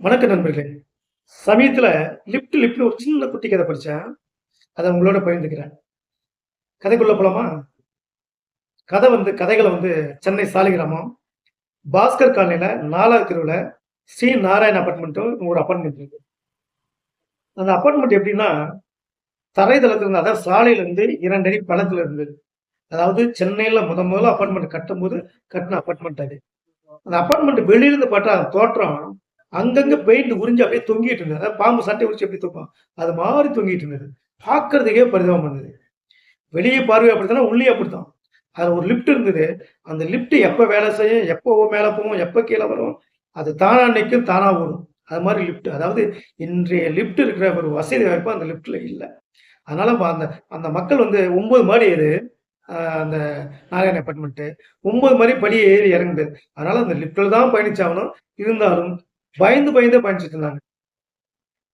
வணக்க நண்பர்களே. சமயத்தில் லிப்ட் லிப்ட்னு ஒரு சின்ன குட்டி கதை படித்தேன் அதை உங்களோட பகிர்ந்துக்கிறேன். கதைக்குள்ள போலாமா? கதை வந்து கதைகளை வந்து சென்னை சாலிகிராமம் பாஸ்கர் காலனியில் நாலாவது தெருவில் ஸ்ரீ நாராயண் அப்பார்ட்மெண்ட்டும் ஒரு அப்பார்ட்மெண்ட் இருக்கு. அந்த அப்பார்ட்மெண்ட் எப்படின்னா தரைதளத்திலிருந்து அதாவது சாலையிலேருந்து இரண்டு அடி பழத்தில் இருந்தது அதாவது சென்னையில் முத முதல்ல அப்பார்ட்மெண்ட் கட்டும்போது கட்டின அப்பார்ட்மெண்ட் அது. அந்த அப்பார்ட்மெண்ட் வெளியிருந்து பார்த்தா அந்த தோற்றம் அங்கங்க பெயிண்ட் உறிஞ்சு அப்படியே தொங்கிட்டு இருந்தது. அதாவது பாம்பு சட்டை உரிச்சு எப்படி தொப்பான் அது மாதிரி தொங்கிட்டு இருந்தது. பார்க்கறதுக்கே பரிதாபம் இருந்தது வெளியே பார்வை அப்படித்தானே உள்ளே அப்படித்தான். அது ஒரு லிஃப்ட் இருந்தது. அந்த லிஃப்ட் எப்போ வேலை செய்யும் எப்போ மேலே போகும் எப்போ கீழே வரும்? அது தானா நிற்கும் தானா ஓடும். அது மாதிரி லிஃப்ட் அதாவது இன்றைய லிஃப்ட் இருக்கிற ஒரு வசதி வாய்ப்பு அந்த லிஃப்ட்ல இல்லை. அதனால அந்த அந்த மக்கள் வந்து ஒன்பது மாடி ஏறு அந்த நாராயண அப்பார்ட்மெண்ட்டு ஒன்பது மாடி படி ஏறி இறங்குது. அதனால அந்த லிஃப்ட்டில் தான் பயணிச்சாகணும். இருந்தாலும் பயந்து பயந்து பயணிச்சுட்டு இருந்தாங்க.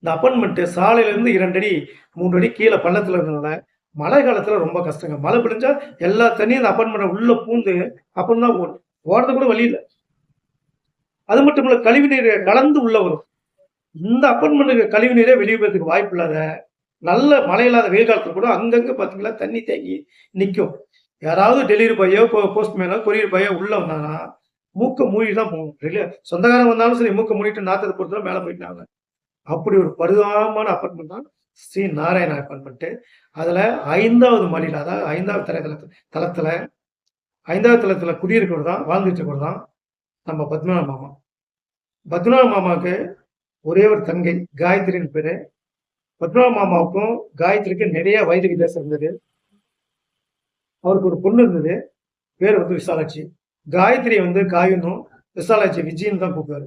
இந்த அப்பாயின்மெண்ட்டு சாலையிலேருந்து இரண்டு அடி மூன்று அடி கீழே பள்ளத்தில் இருந்ததுனால மழை காலத்தில் ரொம்ப கஷ்டங்க. மழை பிடிஞ்சா எல்லா தண்ணியும் அந்த அப்பார்ட்மெண்ட் உள்ளே பூந்து அப்புறம் தான் ஓடும் ஓடுறது கூட வழி இல்லை. அது மட்டும் இல்லை கழிவு நீர் கலந்து உள்ள வரும். இந்த அப்பார்ட்மெண்ட்டுக்கு கழிவு நீரே வெளியே போகிறதுக்கு வாய்ப்பு இல்லாத நல்ல மழை இல்லாத வெயில் காலத்தில் கூட அங்கங்கே பார்த்தீங்களா தண்ணி தேங்கி நிற்கும் யாராவது டெலிவரி பையோ போஸ்ட்மேனோ கொரியர் பையோ உள்ளே வந்தாங்கன்னா மூக்க மூடி தான் போகும் வெளியே சொந்தக்காரங்க வந்தாலும் சரி மூக்க மூடிட்டு நாத்தத்தை பொறுத்தவரை மேலே போயிட்டாங்க அப்படி ஒரு பரிதாபமான அப்பார்ட்மெண்ட் தான் ஸ்ரீ நாராயண அப்பார்ட்மெண்ட்டு அதில் ஐந்தாவது மாடியில் அதாவது ஐந்தாவது தலை தளத்தில் ஐந்தாவது தளத்தில் குடியிருக்கிறவர் தான் வாழ்ந்துட்டு தான் நம்ம பத்மநாப மாமா. பத்மநாப மாமாவுக்கு ஒரே ஒரு தங்கை காயத்ரின்னு பேர். பத்மநாப மாமாவுக்கும் காயத்ரிக்கும் நிறைய வயது வித்தியாசம் இருந்தது. அவருக்கு ஒரு பொண்ணு இருந்தது. பேர் வந்து விசாலாட்சி. காயத்ரி வந்து காயினும் விசாலாட்சி விஜயின்னு தான் கூப்பிடுவாரு.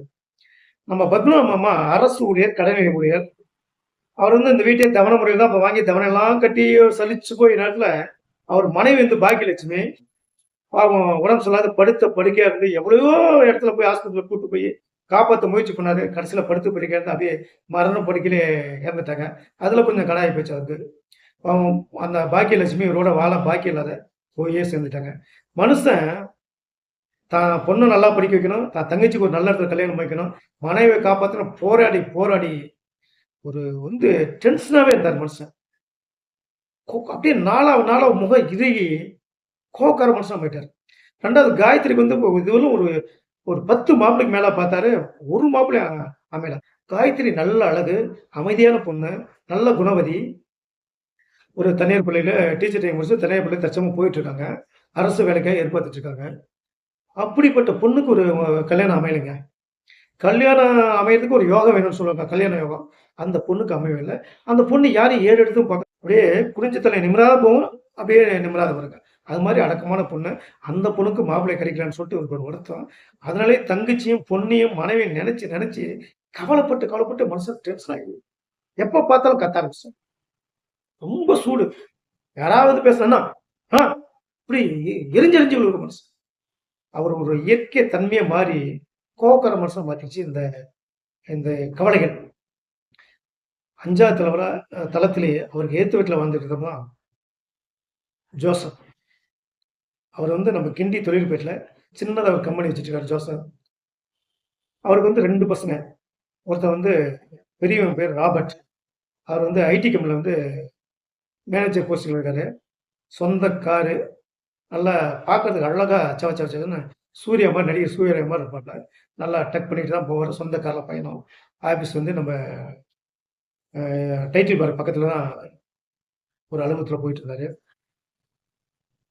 நம்ம பத்மநாப அம்மா அரசு ஊழியர் கடமை ஊழியர். அவர் வந்து இந்த வீட்டை தவணை முறையில் தான் இப்போ வாங்கி தவணை எல்லாம் கட்டி சலிச்சு போய் நேரத்தில் அவர் மனைவி வந்து பாக்கியலட்சுமி. பாவம் உடம்பு சொல்லாத படுத்த படுக்கையாக இருந்து எவ்வளோ இடத்துல போய் ஆஸ்பத்திரியில் கூட்டு போய் காப்பாற்ற முயற்சி பண்ணாரு. கடைசியில் படுத்து படுக்கையா இருந்து அப்படியே மரண படுக்கையிலே இறந்துட்டாங்க. அதில் கொஞ்சம் கடாயி போச்சு அவருக்கு. பாவம் அந்த பாக்கியலட்சுமி இவரோட வாழ பாக்கியம் இல்லாத போயே சேர்ந்துட்டாங்க. மனுஷன் தான் பொண்ணு நல்லா படிக்க வைக்கணும் தான் தங்கச்சிக்கு ஒரு நல்ல இடத்துல கல்யாணம் வைக்கணும். மனைவியை காப்பாற்றணும் போராடி போராடி ஒரு வந்து டென்ஷனாகவே இருந்தார் மனுஷன். கோ- அப்படியே நாலாவது நாளாவ முகம் இறுகி கோக்கார மனுஷன் போயிட்டார். ரெண்டாவது காயத்ரிக்கு வந்து இப்போ இதுவரையும் ஒரு ஒரு பத்து மாப்பிளைக்கு மேலே பார்த்தாரு ஒரு மாப்பிள்ளை அமையல. காயத்ரி நல்ல அழகு அமைதியான பொண்ணு நல்ல குணவதி. ஒரு தனியார் பள்ளியில் டீச்சர் டைம் முடிச்சு தனியார் பள்ளியில் தச்சமாக போயிட்டு இருக்காங்க. அரசு வேலைக்காக ஏற்படுத்திட்டு இருக்காங்க. அப்படிப்பட்ட பொண்ணுக்கு ஒரு கல்யாணம் அமையலைங்க. கல்யாணம் அமையறதுக்கு ஒரு யோகம் வேணும்னு சொல்லுவாங்க கல்யாண யோகம். அந்த பொண்ணுக்கு அமையவே இல்லை அந்த பொண்ணு யாரையும் ஏறு எடுத்தும் பார்க்க அப்படியே குறிஞ்ச தலை நிமிராத போகும் அப்படியே நிமிராத வருங்க. அது மாதிரி அடக்கமான பொண்ணு. அந்த பொண்ணுக்கு மாப்பிள்ளை கிடைக்கலான்னு சொல்லிட்டு ஒரு ஒரு வருத்தம். அதனாலே தங்கச்சியும் பொண்ணையும் மனைவியும் நினைச்சு நினைச்சு கவலைப்பட்டு கவலைப்பட்டு மனுஷன் டென்ஷன் ஆகி எப்போ பார்த்தாலும் கத்த ஆரம்பிச்சேன் ரொம்ப சூடு. யாராவது பேசணும்னா ஆ இப்படி எ- எரிஞ்செரிஞ்சு விழுகிற மனுஷன் அவர் ஒரு இயற்கை தன்மையை மாறி கோக்கர மனுஷன் மாற்றிச்சு இந்த இந்த கவலைகள். அஞ்சாவது தலைவராக தளத்திலேயே அவருக்கு ஏத்து வீட்டில் வாழ்ந்துட்டு ஜோசப். அவர் வந்து நம்ம கிண்டி தொழிற்பேட்டில் சின்னதாக ஒரு கம்பெனி வச்சுருக்காரு ஜோசப். அவருக்கு வந்து ரெண்டு பசங்க. ஒருத்தன் வந்து பெரியவன் பேர் ராபர்ட். அவர் வந்து ஐடி கம்பெனியில் வந்து மேனேஜர் போஸ்டிங்கில் இருக்காரு சொந்த காரு நல்லா பார்க்கறதுக்கு அழகா சவ சவ சவன்னு சூர்யா மாதிரி நடிகர் சூரிய மாதிரி இருப்பாப்ல. நல்லா டக் பண்ணிட்டு தான் போவார். சொந்த காரில் பயணம். ஆஃபீஸ் வந்து நம்ம டைட்டில் பார் பக்கத்தில் தான் ஒரு அலுவலகத்தில் போயிட்டு இருந்தார்.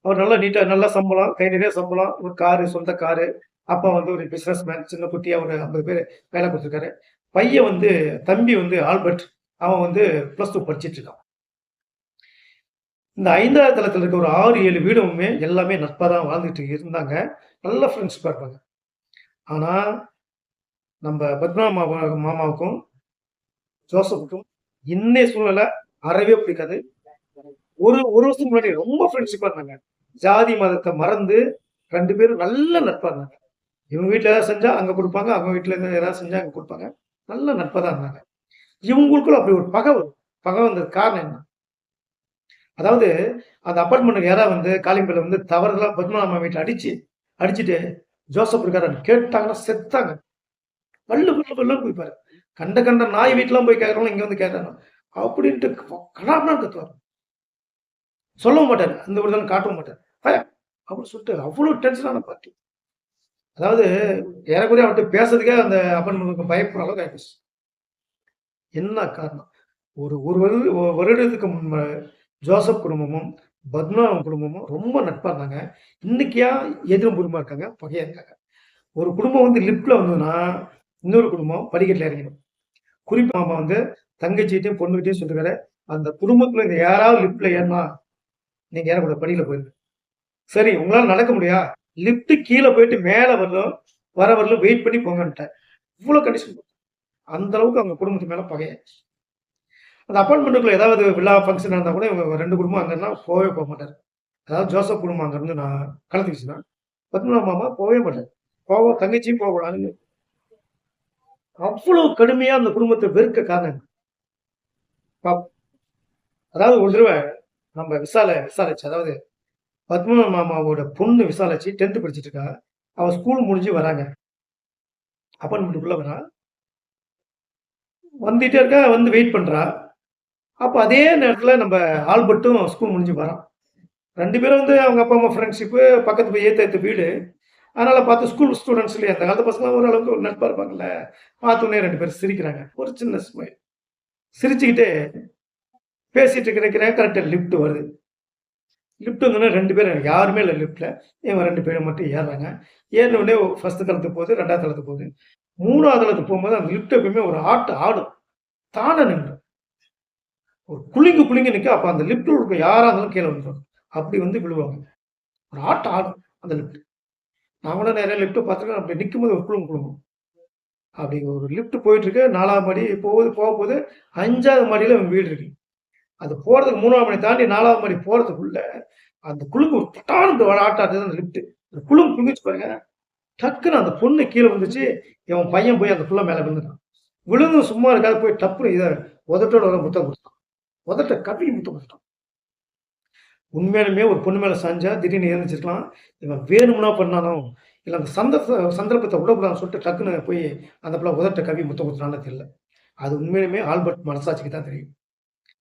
அவர் நல்லா நீட்டாக நல்லா சம்பளம் கை நிறைய சம்பளம். ஒரு காரு சொந்த காரு அப்பா வந்து ஒரு பிஸ்னஸ் மேன் சின்ன குட்டியாக ஒரு ஐம்பது பேர் வேலை கொடுத்துருக்காரு. பையன் வந்து தம்பி வந்து ஆல்பர்ட். அவன் வந்து ப்ளஸ் டூ படிச்சிட்டு இருக்கான். இந்த ஐந்தாவது தளத்தில் இருக்க ஒரு ஆறு ஏழு வீடுமே எல்லாமே நட்பாக தான் வாழ்ந்துட்டு இருந்தாங்க. நல்ல ஃப்ரெண்ட்ஷிப்பாக இருப்பாங்க. ஆனால் நம்ம பத்மா மாமா மாமாவுக்கும் ஜோசப்புக்கும் இன்னே சூழ்நிலை அறவே பிடிக்காது. ஒரு ஒரு வருஷத்துக்கு முன்னாடி ரொம்ப ஃப்ரெண்ட்ஷிப்பாக இருந்தாங்க. ஜாதி மதத்தை மறந்து ரெண்டு பேரும் நல்ல நட்பாக இருந்தாங்க. இவங்க வீட்டில் ஏதாவது செஞ்சால் அங்கே கொடுப்பாங்க அவங்க வீட்டில் இருந்து ஏதாவது செஞ்சால் அங்கே கொடுப்பாங்க. நல்ல நட்பாக தான் இருந்தாங்க. இவங்களுக்குள்ள அப்படி ஒரு பகை வரும். பகை வந்தது காரணம் என்ன? அதாவது அந்த அப்பார்ட்மெண்ட்டுக்கு யாராவது வந்து காலிம்பேல வந்து தவறுதலா பத்மநாப வீட்டை அடிச்சு அடிச்சுட்டு ஜோசப் இருக்காரு. கேட்டாங்கன்னா செத்தாங்க. பல்லு பல்லு பல்லு போய்ப்பாரு கண்ட கண்ட நாய் வீட்டுலாம் போய் கேட்கறவங்க இங்க வந்து கேட்கறாங்க அப்படின்ட்டு கடாமனா கத்துவார். சொல்லவும் மாட்டார். அந்த ஒரு தான் காட்டவும் மாட்டார். அப்படின்னு சொல்லிட்டு அவ்வளோ டென்ஷனான பார்ட்டி அதாவது ஏறக்குறைய அவர்கிட்ட பேசுறதுக்கே அந்த அப்பார்ட்மெண்ட் பயப்படுற அளவுக்கு ஆயிடுச்சு என்ன காரணம்? ஒரு ஒரு வருடத்துக்கு முன்பு ஜோசப் குடும்பமும் பத்மநாபம் குடும்பமும் ரொம்ப நட்பாக இருந்தாங்க. இன்னைக்கியா எதிரும் குடும்பமாக இருக்காங்க? பகையாக இருக்காங்க. ஒரு குடும்பம் வந்து லிப்ட்ல வந்ததுன்னா இன்னொரு குடும்பம் படிக்கட்டில் இறங்கிடும். குறிப்பு மாமா வந்து தங்கச்சிட்டையும் பொண்ணுகிட்டையும் சொல்லுறாரு அந்த குடும்பத்தில் இந்த யாராவது லிப்ட்ல ஏறினா நீங்கள் ஏறக்கூடாது படியில் போயிருங்க சரி உங்களால் நடக்க முடியா? லிஃப்ட்டு கீழே போயிட்டு மேலே வரலும் வர வரலும் வெயிட் பண்ணி போங்கன்ட்டேன் இவ்வளோ கண்டிஷன் அந்த அளவுக்கு அவங்க குடும்பத்து மேலே பகையாச்சு அந்த அப்பார்ட்மெண்ட்டுக்குள்ள ஏதாவது விழா ஃபங்க்ஷன் இருந்தால் கூட இவங்க ரெண்டு குடும்பம் அங்கன்னா போகவே போக மாட்டார். அதாவது ஜோசப் குடும்பம் அங்கேருந்து நான் கலந்துக்கிச்சுன்னா பத்மநாப மாமா போகவே மாட்டார். போக தங்கச்சியும் போகக்கூடாதுன்னு அவ்வளோ கடுமையாக அந்த குடும்பத்தை வெறுக்க காரணம். அதாவது ஒரு தடவை நம்ம விசால விசாரிச்சு அதாவது பத்மநாப மாமாவோட பொண்ணு விசாரிச்சு டென்த்து படிச்சிட்டு இருக்கா. அவள் ஸ்கூல் முடிஞ்சு வராங்க. அப்பாயின்மெண்ட்டுக்குள்ளே வரா. வந்துட்டே இருக்கா வந்து வெயிட் பண்ணுறா அப்போ அதே நேரத்தில் நம்ம ஆல்பர்ட்டும் ஸ்கூல் முடிஞ்சு வரான். ரெண்டு பேரும் வந்து அவங்க அப்பா அம்மா ஃப்ரெண்ட்ஷிப்பு பக்கத்து போய் ஏற்ற ஏற்ற வீடு. அதனால் பார்த்து ஸ்கூல் ஸ்டூடெண்ட்ஸ் இல்லையா? அந்த காலத்து பசங்களாம் ஓரளவுக்கு ஒரு நட்பாக இருப்பாங்கல்ல? பார்த்தோன்னே ரெண்டு பேரும் சிரிக்கிறாங்க. ஒரு சின்ன ஸ்மைல் சிரிச்சுக்கிட்டே பேசிட்டு கிடைக்கிறேன் கரெக்டாக லிஃப்ட் வருது. லிஃப்ட் வந்தோடனே ரெண்டு பேரும் யாருமே இல்லை லிஃப்ட்டில் இவன் ரெண்டு பேரும் மட்டும் ஏறுறாங்க. ஏறினோடனே ஃபஸ்ட்டு தளத்துக்கு போகுது ரெண்டாவது தளத்துக்கு போகுது. மூணாவது தளத்துக்கு போகும்போது அந்த லிஃப்ட் எப்பயுமே ஒரு ஆட்டு ஆடும். தானே நின்று ஒரு குலுங்கு குளிங்கு நிற்க அப்போ அந்த லிஃப்ட் இருக்க யாராக இருந்தாலும் கீழே வந்துடும் அப்படி வந்து விழுவாங்க. ஒரு ஆட்டம் ஆடும் அந்த லிப்ட் நாமளும் நிறைய லிஃப்ட் பார்த்துருக்கேன். அப்படி நிற்கும் போது ஒரு குழுங்கு குழுங்கும் அப்படி ஒரு லிஃப்ட் போயிட்டு இருக்கு நாலாம் மாடி போகுது போக போகுது. அஞ்சாவது மாடியில் அவன் வீடு இருக்கு. அது போகிறதுக்கு மூணாவது மணி தாண்டி நாலாவது மாடி போகிறதுக்குள்ள அந்த குழுங்கு ஒரு ஆட்டம் அந்த லிஃப்ட் அந்த குழுங்கு குழுங்கிச்சு பாருங்க. டக்குன்னு அந்த பொண்ணு கீழே வந்துச்சு இவன் பையன் போய் அந்த புள்ள மேலே விழுந்துட்டான். விழுந்து சும்மா இருக்காது. போய் டப்புனு இதை உதட்டோட ஒரு முத்தம் கொடுத்தான். உதட்ட கவி முத்தம் கொடுத்தான் உண்மையிலுமே ஒரு பொண்ணு மேலே சாஞ்சா திடீர்னு இருந்துச்சிருக்கலாம் இவன் வேணும்னா பண்ணானோ இல்லை அந்த சந்த சந்தர்ப்பத்தை விடக்கூடாதுன்னு சொல்லிட்டு டக்குன்னு போய் அந்த பிள்ளை உதட்ட கவி முத்தம் கொடுத்தான்னு தெரியல. அது உண்மையிலுமே ஆல்பர்ட் மனசாட்சிக்கு தான் தெரியும்.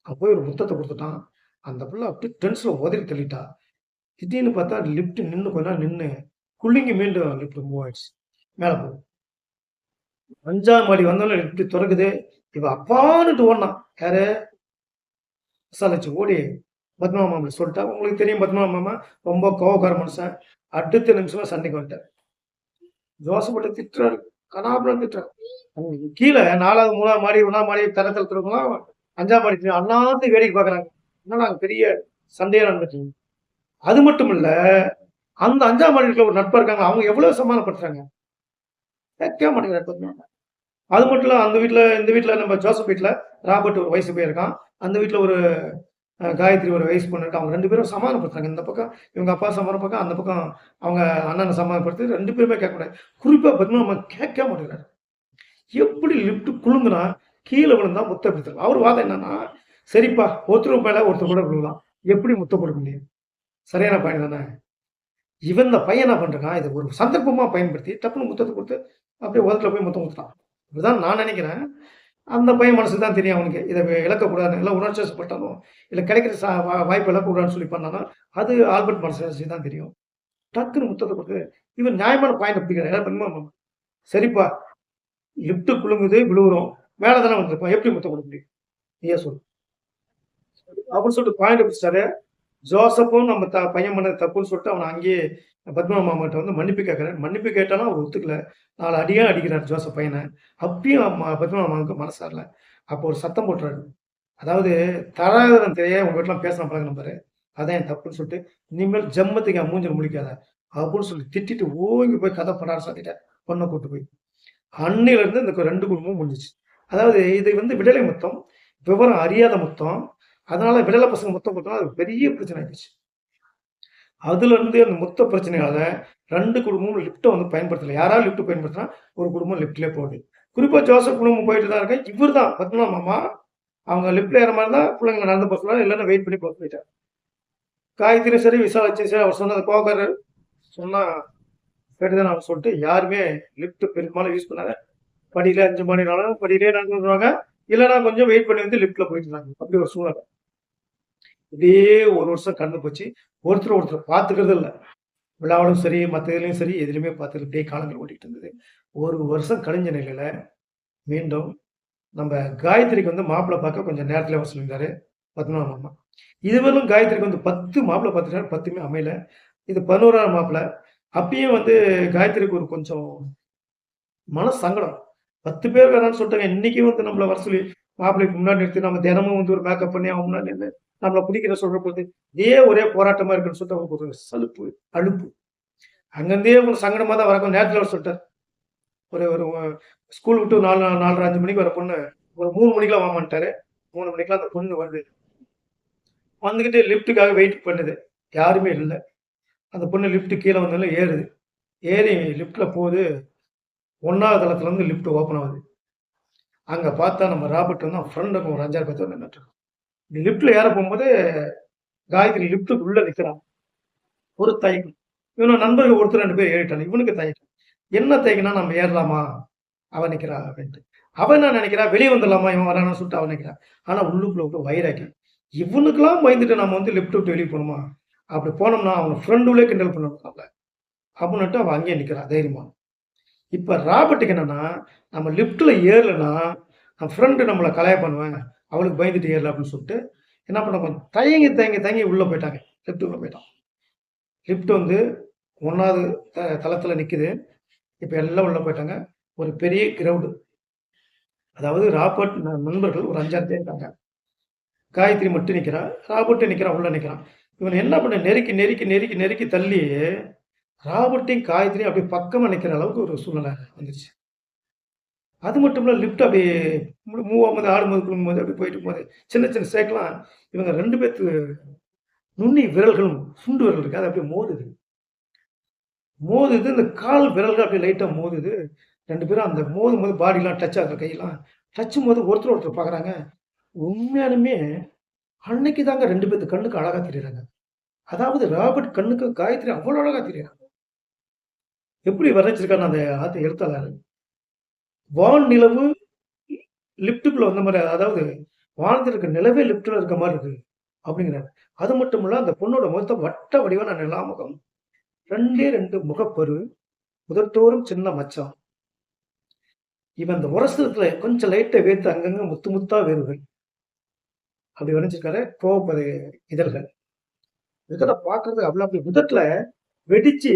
அவன் போய் ஒரு முத்தத்தை கொடுத்துட்டான். அந்த பிள்ளை அப்படியே டென்ஸில் உதறி தள்ளிட்டா. திடீர்னு பார்த்தா லிஃப்ட் நின்று கொஞ்ச நேரம் நின்று குள்ளிங்கி மீண்டும் லிஃப்ட் மூவ் ஆயிடுச்சு. மேலே போகும் அஞ்சாம் மாடி வந்தோன்னே லிஃப்ட் திறக்குது. இவன் அப்பான்னுட்டு ஓடினான் யாரு? விசாரிச்சு ஓடி பத்மா மாமா சொல்லிட்டா உங்களுக்கு தெரியும் பத்மா மாமா ரொம்ப கோவக்கார மனுஷன். அடுத்த நிமிஷமா சண்டைக்கு வந்துட்டார். ஜோசப்பட்ட திட்டுறாரு. கனாபுரம் திட்டுறாரு. கீழே நாலாவது மூணாவது மாடி ஒன்றாம் மாடி தரத்தில் இருக்கிறவங்களாம் அஞ்சாம் மாடி அண்ணாந்து வேடிக்கை பார்க்குறாங்க. என்ன நாங்கள் பெரிய சண்டையாக நடந்துட்டு அது மட்டும் இல்லை அந்த அஞ்சாம் மாடியில் ஒரு நட்பு இருக்காங்க. அவங்க எவ்வளோ சமாதானப்படுத்துறாங்க? கேட்க மாட்டேங்கிறேன் பத்மா அது மட்டும் இல்லை அந்த வீட்டில் இந்த வீட்டில் நம்ம ஜோசப் வீட்டில் ராபர்ட் ஒரு வயசு போயிருக்கான். அந்த வீட்டில் ஒரு காயத்ரி ஒரு வயசு பொண்ணு இருக்கு அவங்க ரெண்டு பேரும் சமாதானப்படுத்துறாங்க. இந்த பக்கம் இவங்க அப்பா சமாதான பக்கம் அந்த பக்கம் அவங்க அண்ணனை சமாதானப்படுத்தி ரெண்டு பேருமே கேட்கக்கூடாது. குறிப்பாக பார்த்தீங்கன்னா நம்ம கேட்க மாட்டேங்கிறாரு. எப்படி லிஃப்ட் குலுங்குனா கீழே விழுந்தா முத்த பிடித்தலாம் அவர் வாதம் என்னன்னா சரிப்பா ஒருத்தர் மேலே ஒருத்தர் கூட விழுலாம் எப்படி முத்த கொடுக்க முடியும்? சரியான பையன் தானே? இவன் இந்த பையன் என்ன பண்ணுறான் இதை ஒரு சந்தர்ப்பமாக பயன்படுத்தி டப்புனு முத்தத்தை கொடுத்து அப்படியே உதட்டில் போய் முத்தம் கொடுத்துட்டான். இதுதான் நான் நினைக்கிறேன் அந்த பையன் மனசு தான் தெரியும் அவனுக்கு. இதை இழக்கக்கூடாது இல்லை உணர்ச்சிப்பட்டாலும் இல்லை கிடைக்கிற சா வாய்ப்பு இழக்கக்கூடாதுன்னு சொல்லி பண்ணானா அது ஆல்பர்ட் மனசு தான் தெரியும். டக்குன்னு முத்தத்தை கொடுத்து இவன் நியாயமான பாயிண்ட் பிடிக்கிறான். சரிப்பா. லிஃப்ட் குலுங்குது விழுவுறோம். மேலே தானே வந்திருப்போம் எப்படி முத்தம் கொடுக்க முடியும்? நீயே சொல்லு. அப்படின்னு சொல்லிட்டு பாயிண்ட் பிடிச்சாரு ஜோசப்பும் நம்ம த பையன் பண்ண தப்புன்னு சொல்லிட்டு அவனை அங்கேயே பத்மா மாமாட்ட வந்து மன்னிப்பு கேட்கறாரு மன்னிப்பு கேட்டாலும் அவர் ஒத்துக்கல. நாலு அடியாக அடிக்கிறார் ஜோசப் பையனை. அப்பயும் அம்மா பத்மா மாமாவுக்கு மனசாரல அப்போ ஒரு சத்தம் போட்டுறாரு. அதாவது தராதரம் தெரிய உங்க வீட்டுலாம் பேசலாம் பழகின பாரு அதான் என் தப்புன்னு சொல்லிட்டு இனிமேல் ஜம்மத்துக்கு என் மூஞ்சல் முழிக்காத. அப்படின்னு சொல்லி திட்டிட்டு ஓங்கி போய் கதை படார சாத்திட்டார் பொண்ணை கூட்டு போய். அன்னையில இருந்து இந்த ரெண்டு குடும்பமும் முடிஞ்சிச்சு. அதாவது இது வந்து விடலை மொத்தம் விவரம் அறியாத மொத்தம் அதனால விடலை பசங்க மொத்தம் கொடுத்தனால அது பெரிய பிரச்சனை ஆயிடுச்சு. அதுல இருந்து அந்த மொத்த பிரச்சனையால ரெண்டு குடும்பமும் லிஃப்ட்டை வந்து பயன்படுத்தல. யாராவது லிஃப்ட் பயன்படுத்தினா ஒரு குடும்பம் லிஃப்ட்லேயே போகுது. குறிப்பா ஜோசப் குடும்பம் போயிட்டு தான் இருக்கேன். இவர் தான் பத்மநாப மாமா அவங்க லிஃப்ட்டில் ஏற மாதிரி தான் பிள்ளைங்க நடந்து போக சொல்லலாம் இல்லைன்னா வெயிட் பண்ணி போக போயிட்டார் காயத்ரி சரி விசாரிச்சு சரி அவர் சொன்னது கோகாரர் சொன்னா கேட்டுதான் அவர் சொல்லிட்டு யாருமே லிஃப்ட் பெரும்பாலும் யூஸ் பண்ணாங்க படியில அஞ்சு மணி நாளும் படியிலே நடந்துருவாங்க இல்லைன்னா கொஞ்சம் வெயிட் பண்ணி வந்து லிஃப்ட்டில் போயிட்டு இருந்தாங்க. அப்படி ஒரு சூழ்நிலை. இதே ஒரு வருஷம் கடந்து போச்சு. ஒருத்தர் ஒருத்தர் பார்த்துக்கிறது இல்லை. விழாவிலும் சரி மற்ற இதுலையும் சரி எதுலையுமே பார்த்துட்டு இப்படியே காலங்கள் ஓட்டிகிட்டு இருந்தது. ஒரு வருஷம் கழிஞ்ச நிலையில் மீண்டும் நம்ம காயத்ரிக்கு வந்து மாப்பிள்ளை பார்க்க கொஞ்சம் நேரத்தில் வர சொல்லியிருந்தாரு. பத்மநாப மாமா. இதுவரையும் காயத்ரிக்கு வந்து பத்து மாப்பிள்ளை பார்த்துட்டாரு பத்துமே அமையல. இது பதினோராம் மாப்பிள்ளை அப்பயும் வந்து காயத்ரிக்கு ஒரு கொஞ்சம் மன சங்கடம் பத்து பேர் வேணான்னு சொல்லிட்டாங்க. இன்னைக்கு வந்து நம்மளை வர சொல்லி மாப்பிள்ளைக்கு முன்னாடி நிறுத்தி நம்ம தினமும் வந்து ஒரு மேக்கப் பண்ணி அவங்க முன்னாடி நின்னு நம்மளை பிடிக்கிற சொல்ற போது இதே ஒரே போராட்டமா இருக்குன்னு சொல்லிட்டு அவங்களுக்கு ஒரு சலுப்பு. அலுப்பு. அங்கிருந்தே ஒரு சங்கடமா தான் வரக்கும் நேரத்தில் சொல்லிட்டார். ஒரு ஒரு ஸ்கூல் விட்டு நாலு நாலரை அஞ்சு மணிக்கு வர பொண்ணு ஒரு மூணு மணிக்கெல்லாம் வாமான்ட்டாரு மூணு மணிக்கெல்லாம் அந்த பொண்ணு வருது. வந்துக்கிட்டு லிஃப்ட்டுக்காக வெயிட் பண்ணுது. யாருமே இல்லை. அந்த பொண்ணு லிஃப்ட் கீழே வந்தாலும் ஏறுது. ஏறி லிஃப்ட்ல போகுது. ஒன்றாவது தளத்துல இருந்து லிஃப்ட் ஓப்பன் ஆகுது. அங்கே பார்த்தா நம்ம ராபர்ட் வந்து ஃப்ரெண்டுக்கு ஒரு அஞ்சாறு பேர்த்து நின்றுட்டு இப்படி லிஃப்ட்டில் ஏற போகும்போது காயத்ரி லிஃப்ட்டுக்கு உள்ளே நிற்கிறான் ஒரு தயக்கம். இவனோட நண்பர்கள் ஒருத்தர் ரெண்டு பேர் ஏறிட்டான். இவனுக்கு தயக்கம். என்ன தயக்கம்னா நம்ம ஏறலாமா? அவன் நிற்கிறா அப்படின்ட்டு. அவன் என்ன நினைக்கிறா? வெளியே வந்துடலாமா? இவன் வரான்னு சொல்லிட்டு அவன் நினைக்கிறான் ஆனால் உள்ளுக்குள்ள விட்டு வைராக்கி இவனுக்கெல்லாம் பயந்துட்டு நம்ம வந்து லிஃப்ட் விட்டு வெளியே போகணுமா? அப்படி போனோம்னா அவன் ஃப்ரெண்டுலேயே கிண்டல் பண்ணணும் அப்படின்ட்டு அவன் அங்கேயே நிற்கிறான் தைரியமாக இப்போ ராபர்ட்டுக்கு என்னென்னா நம்ம லிஃப்ட்டில் ஏறலைன்னா நம்ம ஃப்ரெண்டு நம்மளை கலைய பண்ணுவேன் அவளுக்கு பயந்துட்டு ஏறல அப்படின்னு சொல்லிட்டு என்ன பண்ண கொஞ்சம் தயங்கி தயங்கி தயங்கி உள்ளே போயிட்டாங்க. லிஃப்ட் உள்ளே போயிட்டான். லிஃப்ட் வந்து ஒன்றாவது த தளத்தில் நிற்குது இப்போ எல்லாம் உள்ளே போயிட்டாங்க. ஒரு பெரிய கிரவுடு அதாவது ராபர்ட் நண்பர்கள் ஒரு அஞ்சாறு பேர் இருக்காங்க. காயத்ரி மட்டும் நிற்கிறா ராபர்ட்டும் நிற்கிறான் உள்ளே நிற்கிறான் இவன் என்ன பண்ண நெருக்கி நெருக்கி நெருக்கி நெருக்கி தள்ளி ராபர்ட்டையும் காயத்ரியும் அப்படியே பக்கமாக நிற்கிற அளவுக்கு ஒரு சூழ்நிலை வந்துருச்சு. அது மட்டும் இல்லை லிஃப்ட் அப்படியே மூவ் ஆகும்போது ஆடும்போது குழும்போது அப்படி போயிட்டு போகுது சின்ன சின்ன சேக்கெல்லாம் இவங்க ரெண்டு பேர்த்து நுண்ணி விரல்களும் சுண்டு விரல் இருக்குது அது அப்படியே மோதுது. மோதுது இந்த கால் விரல்கள் அப்படியே லைட்டாக மோதுது. ரெண்டு பேரும் அந்த மோதும் போது பாடிலாம் டச் ஆகுற கையெல்லாம். டச்சும் போது ஒருத்தர் ஒருத்தர் பார்க்குறாங்க உண்மையாலுமே அன்னைக்கு தாங்க ரெண்டு பேர்த்து கண்ணுக்கு அழகாக தெரியுறாங்க. அதாவது ராபர்ட் கண்ணுக்கு காயத்ரி அவ்வளோ அழகாக தெரியுறாங்க. எப்படி வர்ணிச்சிருக்காரு அந்த ஆத்த எழுத்தாளர் வான் நிலவு லிப்டுக்குள்ள வந்த மாதிரி அதாவது வானத்தில் இருக்க நிலவே லிப்டில் இருக்க மாதிரி இருக்கு அப்படிங்கிறாரு. அது மட்டும் இல்ல அந்த பொண்ணோட முகத்தை வட்ட வடிவான நிலாமுகம். ரெண்டே ரெண்டு முகப்பரு முதற்தோறும் சின்ன மச்சம் இவன் அந்த உரசத்துல கொஞ்சம் லைட்டை வேர்த்து அங்கங்க முத்து முத்தா வேறுகள் அப்படி வரைஞ்சிருக்காரு கோபப்பது இதழ்கள். இதெல்லாம் பார்க்கறது அவ்வளோ அப்படி முதட்டில் வெடிச்சு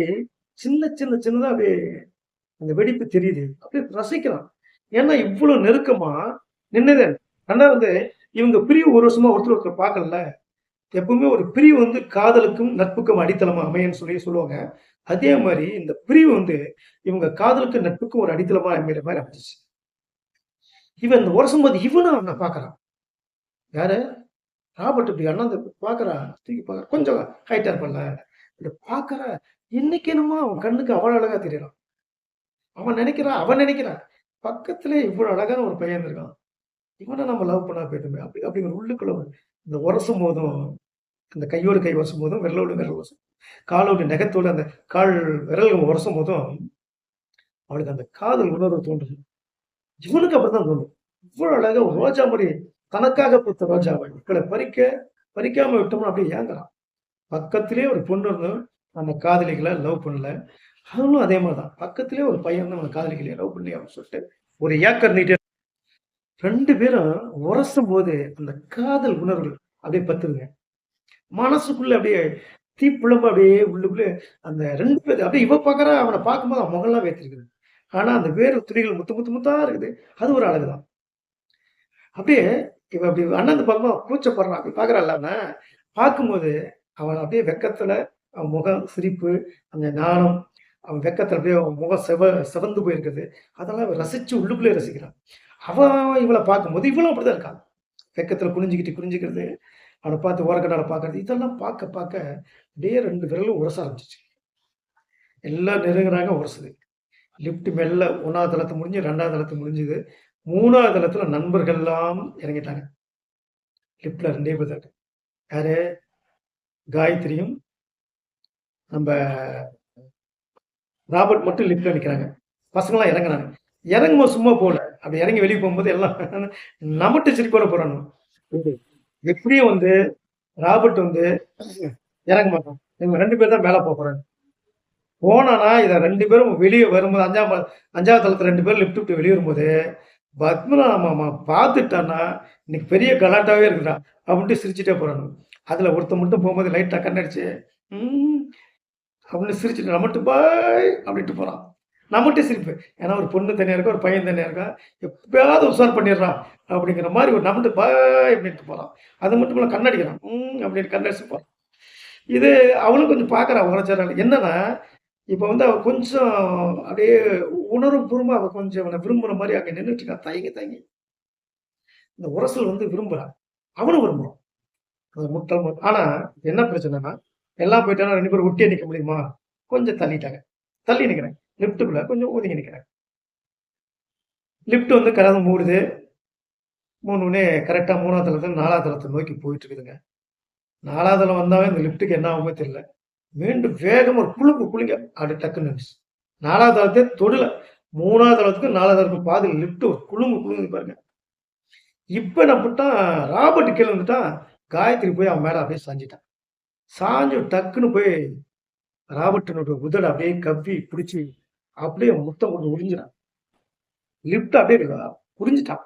சின்ன சின்ன சின்னதாக அப்படியே அந்த வெடிப்பு தெரியுது. அப்படியே ரசிக்கலாம். ஏன்னா இவ்வளவு நெருக்கமா நின்னது ரெண்டாவது இவங்க பிரிவு ஒரு வருஷமா ஒருத்தர் ஒருத்தர் பார்க்கல. எப்பவுமே ஒரு பிரிவு வந்து காதலுக்கும் நட்புக்கும் அடித்தளமா அமையன்னு சொல்லி சொல்லுவாங்க. அதே மாதிரி இந்த பிரிவு வந்து இவங்க காதலுக்கும் நட்புக்கும் ஒரு அடித்தளமா அமைகிற மாதிரி அமைச்சிச்சு இவன் இந்த வருஷம் போது இவனும் அவனை பார்க்கறான். யாரு? ராபர்ட் இப்படி அண்ணா பார்க்கறான். தூக்கி பார்க்கற கொஞ்சம் ஹைட்டா இருப்பல்ல இதை பார்க்கற இன்னைக்கு என்னமோ அவன் கண்ணுக்கு அவ்வளோ அழகா தெரியறான். அவன் நினைக்கிறான் அவன் நினைக்கிறான். பக்கத்துல இவ்வளோ அழகான ஒரு பையன் இருக்கான். இவனை நம்ம லவ் பண்ணா போயிட்டுமே அப்படி அப்படிங்கிற உள்ளுக்குள்ள ஒரு இந்த உரசும் போதும் அந்த கையோடு கை உரசும் போதும் விரலோடு விரல் உரசும் காலோடு நெகத்தோடு அந்த கால் விரல் உரசும் போதும் அவளுக்கு அந்த காதல் உணர்வு தோன்றுது. இவனுக்கு அப்படிதான் தோணும் இவ்வளவு இவ்வளோ அழகாக ரோஜா மாதிரி தனக்காக பூத்த ரோஜாவை இவளை பறிக்க பறிக்காம விட்டோம்னா அப்படியே ஏங்குறான். பக்கத்திலே ஒரு பொண்ணு இருந்தும் அந்த காதலிகளை லவ் பண்ணல. அவங்களும் அதே மாதிரி தான். பக்கத்திலே ஒரு பையன் வந்து அவனை காதலிக்கலையே லவ் பண்ணி அப்படின்னு சொல்லிட்டு ஒரு ஏக்கர் நீட்டு ரெண்டு பேரும் உரசும் போது அந்த காதல் உணர்வுகள் அப்படியே பத்துருங்க மனசுக்குள்ள அப்படியே தீப்புழம்பு அப்படியே உள்ளுக்குள்ளே அந்த ரெண்டு பேர் அப்படியே இவ பார்க்குறா அவனை பார்க்கும்போது அவன் முகம்லாம் வைத்திருக்குது. ஆனா அந்த வேறு துணிகள் முத்து முத்து முத்தா இருக்குது. அது ஒரு அழகுதான் அப்படியே இவன் அப்படி அண்ணன் பார்க்கும்போது கூச்சப்படுறான். அப்படி பார்க்கறாள் இல்லாம பார்க்கும்போது அவன் அப்படியே வெக்கத்துல அவன் முகம் சிரிப்பு அந்த நாணம் அவன் வெக்கத்துல அப்படியே அவன் முகம் செவ செவந்து போயிருக்குது. அதெல்லாம் அவன் ரசிச்சு உள்ளுக்குள்ளே ரசிக்கிறான். அவன் இவளை பார்க்கும்போது இவளும் அப்படிதான் இருக்கான். வெக்கத்துல குனிஞ்சுக்கிட்டு குனிஞ்சுக்கிறது அவனை பார்த்து ஓரக்கண்ணால பார்க்கறது இதெல்லாம் பார்க்க பார்க்க அப்படியே ரெண்டு விரலும் உரச ஆரம்பிச்சிச்சு. எல்லாம் நெருங்குறாங்க உரசுது. லிஃப்ட் மெல்ல ஒன்றாவது தளத்து முடிஞ்சு ரெண்டாவது தளத்து முடிஞ்சுது. மூணாவது தளத்துல நண்பர்கள்லாம் இறங்கிட்டாங்க. லிஃப்டில் ரெண்டே பேர் யாரு? காயத்ரியும் நம்ம ராபர்ட் மட்டும் லிஃப்ட்ல நிக்கிறாங்க. பசங்களாம் இறங்குறாங்க. இறங்கும்போது சும்மா போல அப்படி இறங்கி வெளியே போகும்போது எல்லாம் நமட்டு சிரிப்போட போறானு எப்படியும் வந்து ராபர்ட் வந்து இறங்க மாட்டான். இவங்க ரெண்டு பேர் தான் மேலே போக போறாங்க. போனானா இதை ரெண்டு பேரும் வெளியே வரும்போது அஞ்சாம் அஞ்சாவது தளத்துல ரெண்டு பேரும் லிஃப்ட் விட்டு வெளியே வரும்போது பத்மநாப மாமா பார்த்துட்டான்னா இன்னைக்கு பெரிய கலாட்டாவே இருக்குடா அப்படின்ட்டு சிரிச்சுட்டே போறானு அதில் ஒருத்த மட்டும் போகும்போது லைட்டாக கண்ணடிச்சு ம் அப்படின்னு சிரிச்சுட்டு நம்மட்டு பாய் அப்படின்ட்டு போகிறான் நம்மகிட்ட சிரிப்பு ஏன்னா ஒரு பொண்ணு தனியாக இருக்கா ஒரு பையன் தனியாக இருக்கா எப்பயாவது உசார் பண்ணிடுறான் அப்படிங்கிற மாதிரி ஒரு நம்மட்டு பாய் அப்படின்ட்டு போகிறான் அது மட்டும் இல்லை கண்ணடிக்கிறான். ம் அப்படின்னு கண்ணடிச்சு போகிறான் இது அவளும் கொஞ்சம் பார்க்குறான் உரைச்சாரால் என்னன்னா இப்போ வந்து அவள் கொஞ்சம் அப்படியே உணர்வுபூர்வமா அவள் கொஞ்சம் அவனை விரும்புகிற மாதிரி அங்கே நின்றுட்டு இருக்கா தயங்கி தயங்கி. இந்த உரசல் வந்து விரும்புகிறான் அவனும் விரும்புகிறான் அது முட்டல் மு- ஆனா என்ன பிரச்சனைனா எல்லாம் போயிட்டானா ரெண்டு பேரும் ஒட்டியே நிற்க முடியுமா? கொஞ்சம் தள்ளிட்டாங்க. தள்ளி நிற்கிறேன் லிஃப்ட்டுக்குள்ள கொஞ்சம் ஒதுங்கி நிற்கிறேன் லிஃப்ட் வந்து கதவு மூடுது. மூணுனே கரெக்டாக மூணாவது தளத்துல நாலாவது தளத்தை நோக்கி போயிட்டு இருக்குதுங்க. நாலாவது தளம் வந்தாவே இந்த லிஃப்ட்டுக்கு என்ன ஆகுமே தெரியல. மீண்டும் வேகமாக ஒரு குழுக்கு குளிங்க அப்படி டக்குன்னு நின்னுச்சு. நாலாவது தளத்தே தொடல. மூணாவது தளத்துக்கு நாலாவது தளத்துக்கு பாதி லிஃப்ட் ஒரு குழுங்கு குழுங்கு பாருங்க. இப்போ என்ன பண்ணிட்டான் ராபர்ட் கீழே வந்துட்டான். காயத்ரி போய் அவன் மேலே அப்படியே சாஞ்சிட்டான். சாஞ்சு டக்குன்னு போய் ராபர்ட்டனுடைய உதட அப்படியே கவ்வி பிடிச்சி அப்படியே முத்தம் கொண்டு உறிஞ்சினான். லிஃப்ட் அப்படியே உறிஞ்சிட்டான்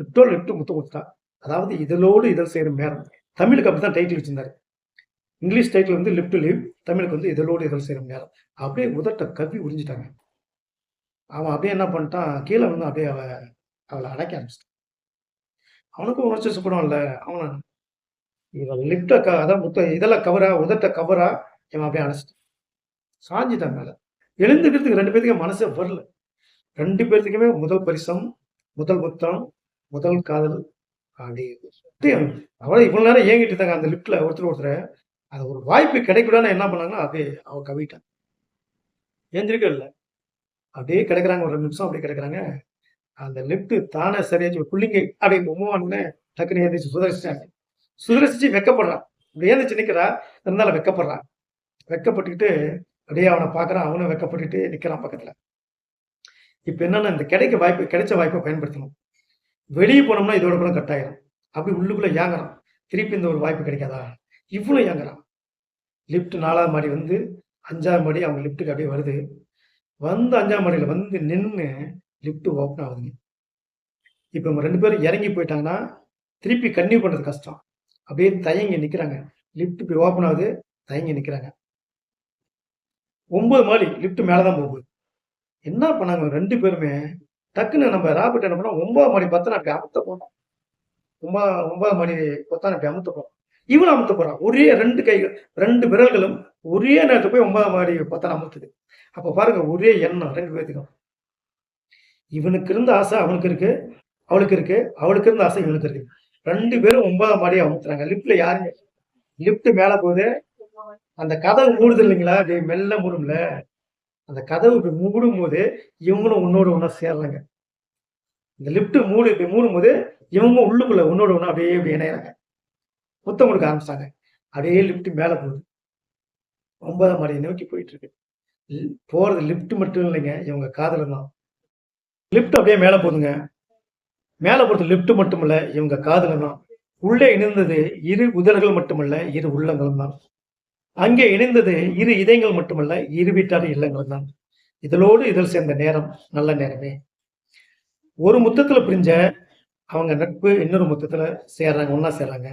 லிப்டோ லிஃப்ட்டும் முத்தம் கொடுத்தான் அதாவது இதழோடு இதழ் செய்கிற நேரம். தமிழுக்கு அப்படி தான் டைட்டில் வச்சிருந்தாரு. இங்கிலீஷ் டைட்டில் வந்து லிஃப்ட் லீவ் தமிழுக்கு வந்து இதழோடு இதழ் செய்கிற நேரம். அப்படியே உதட்ட கவ்வி உறிஞ்சிட்டாங்க. அவன் அப்படியே என்ன பண்ணிட்டான் கீழே வந்து அப்படியே அவ அவளை அடைக்க ஆரம்பிச்சிட்டான். அவனுக்கும் உணர்ச்சி சுப்பிடணும்ல அவனை இவன் லிப்ட க அதான் முத்த இதெல்லாம் கவரா உதட்ட கவரா இவன் அப்படியே அணைச்சிட்டான். சாஞ்சிட்டான் மேலே. எழுந்துக்கிறதுக்கு ரெண்டு பேத்துக்கு மனசே வரல. ரெண்டு பேர்த்துக்குமே முதல் பரிசம் முதல் முத்தம் முதல் காதல் அப்படி அவளை இவ்வளோ நேரம் ஏங்கிட்டு இருந்தாங்க அந்த லிப்ட்ல ஒருத்தர் ஒருத்தர். அது ஒரு வாய்ப்பு கிடைக்கூடாதுன்னு என்ன பண்ணாங்கன்னா அப்படியே அவ கவிட்டான். ஏந்திருக்க இல்லை. அப்படியே கிடைக்கிறாங்க ஒரு ரெண்டு நிமிஷம் அப்படியே கிடைக்கிறாங்க. அந்த நெட்டு தானே சரியாச்சு பிள்ளைங்க அப்படி மூவ் டக்குன்னு எழுந்திரிச்சு சுதரிச்சிட்டாங்க சுதரிச்சு வெக்கப்படுறான். இப்படி ஏந்திரிச்சு நிக்கிறா இருந்தாலும் வெக்கப்படுறான். வெக்கப்பட்டுக்கிட்டு அப்படியே அவனை பார்க்குறான் அவனும் வெக்கப்பட்டுட்டு நிற்கிறான் பக்கத்தில். இப்போ என்னென்னா இந்த கிடைக்க வாய்ப்பு கிடைச்ச வாய்ப்பை பயன்படுத்தணும். வெளியே போனோம்னா இதோட கூட கட்டாயிடும் அப்படி உள்ளுக்குள்ளே ஏங்குறான் திருப்பி இந்த ஒரு வாய்ப்பு கிடைக்காதா? இவ்வளோ ஏங்குறான் லிஃப்ட் நாலாவது மாடி வந்து அஞ்சாவது மாடி அவங்க லிஃப்ட்டுக்கு அப்படியே வருது. வந்து அஞ்சாம் மாடியில் வந்து நின்று லிஃப்ட் ஓப்பன் ஆகுதுங்க. இப்போ இவங்க ரெண்டு பேரும் இறங்கி போயிட்டாங்கன்னா திருப்பி கன்டினியூ பண்ணுறது கஷ்டம். அப்படியே தயங்கி நிற்கிறாங்க லிஃப்ட் போய் ஓப்பன் ஆகுது தயங்கி நிற்கிறாங்க ஒன்பது மாடி லிஃப்ட் மேலதான் போகுது. என்ன பண்ணாங்க ரெண்டு பேருமே? டக்குன்னு நம்ம ராபர்ட் என்ன பண்ணோம்? ஒன்பது மாடி பத்தனை அப்படி அமுத்த போனோம். ஒன்பது ஒன்பது மாடி பத்தான அப்படி அமுத்த போறோம் இவன் அமுத்த போறான். ஒரே ரெண்டு கைகள் ரெண்டு விரல்களும் ஒரே நேரத்தில் போய் ஒன்பதாம் மாடி பத்தனை அமுத்துது. அப்போ பாருங்க ஒரே எண்ணம். ரெண்டு பேர்த்துக்கும் இவனுக்கு இருந்த ஆசை அவனுக்கு இருக்கு அவளுக்கு இருக்கு அவளுக்கு இருந்த ஆசை இவனுக்கு இருக்கு. ரெண்டு பேரும் ஒன்பதாம் மாடியை அமுத்துறாங்க. லிப்ட்ல யாருங்க லிப்ட் மேல போகுது. அந்த கதவு மூடுது இல்லைங்களா? அப்படியே மெல்ல மூடும்ல. அந்த கதவு இப்படி மூடும் போது இவங்களும் உன்னோட ஒன்றா சேர்றாங்க இந்த லிப்ட் மூடு இப்படி மூடும் போது இவங்க உள்ளுக்குள்ள உன்னோட ஒன்றா அப்படியே இப்படி இணையறாங்க. முத்தம் கொடுக்க ஆரம்பிச்சிட்டாங்க. அப்படியே லிப்ட் மேல போகுது. ஒன்பதாம் மாடியை நோக்கி போயிட்டு இருக்கு. போறது லிப்ட் மட்டும் இல்லைங்க. இவங்க காதல தான் லிஃப்ட் அப்படியே மேலே போதுங்க. மேலே போறது லிஃப்ட் மட்டுமல்ல இவங்க காதல தான். உள்ளே இணைந்தது இரு உதடுகள் மட்டுமல்ல இரு உள்ளங்களும் தான். அங்கே இணைந்தது இரு இதயங்கள் மட்டுமல்ல இரு வீட்டார் இல்லங்களும் தான். இதழோடு இதழ் சேர்ந்த நேரம் நல்ல நேரமே. ஒரு முத்தத்துல பிரிஞ்ச அவங்க நட்பு இன்னொரு முத்தத்துல சேர்றாங்க ஒன்றா சேர்றாங்க.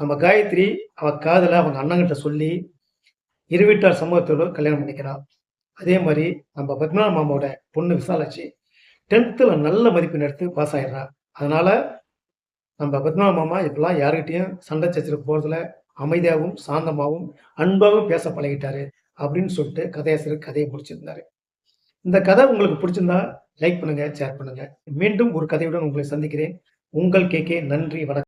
நம்ம காயத்ரி அவ காதல அவங்க அண்ணங்கிட்ட சொல்லி இரு வீட்டார் சமூகத்தோட கல்யாணம் பண்ணிக்கிறான் அதே மாதிரி நம்ம பத்மநாப மாமாவோட பொண்ணு விசாலாச்சு டென்த்தில் நல்ல மதிப்பெண் எடுத்து பாஸ் ஆயிடுறா. அதனால நம்ம பத்மநாப மாமா இப்பெல்லாம் யாருக்கிட்டையும் சண்டை சச்சரவு போறதுல அமைதியாகவும் சாந்தமாகவும் அன்பாகவும் பேச பழகிட்டாரு அப்படின்னு சொல்லிட்டு கதையாசிரியர் கதையை முடிச்சிருந்தாரு. இந்த கதை உங்களுக்கு பிடிச்சிருந்தா லைக் பண்ணுங்க ஷேர் பண்ணுங்க. மீண்டும் ஒரு கதையுடன் உங்களை சந்திக்கிறேன். உங்கள் கே கே நன்றி வணக்கம்.